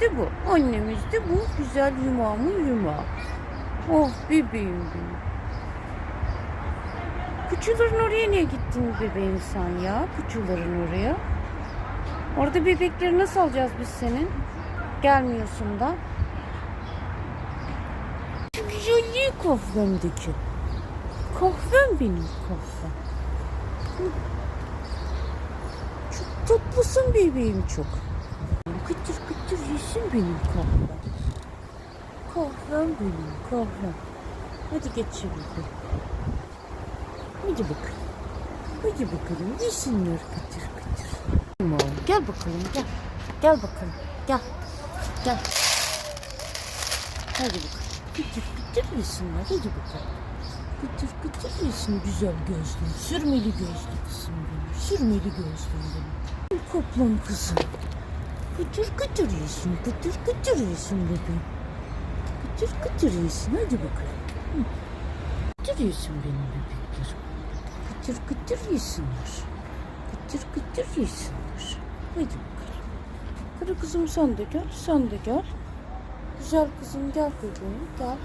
de bu. Annemiz de bu. Güzel yumağımın yumağı. Oh bebeğim benim. Puçuların oraya niye gittin bebeğim sen ya? Puçuların oraya. Orada bebekleri nasıl alacağız biz senin? Gelmiyorsun da. Şu güzelliği kahvemdeki. Kahvem benim kahvem. Çok tatlısın bebeğim çok. Kıtır kıtır yesin benim kahvem. Kahvem benim kahvem. Hadi geç çabuk. Hadi bakalım. Hadi bakalım yesinler kıtır kıtır. Tamam, Gel bakalım gel. Gel bakalım gel. Gel. Hadi bakalım. Kıtır kıtır yesinler hadi bakalım. Kıtır kıtır yesin güzel gözlüm. Sürmeli gözlü kızım benim. Sürmeli gözlüm benim. Kaplan kızım. Kıtır kıtır yesin. Kıtır kıtır yesin bebeğim. Kıtır kıtır yesin hadi bakalım. Hı. Kıtır yesin benim bebeklerim. Kıtır kıtır yesinler. Kıtır kıtır yesinler. Hadi bakalım. Kara kızım sen de gel. Sen de gel. Güzel kızım gel bebeğim gel.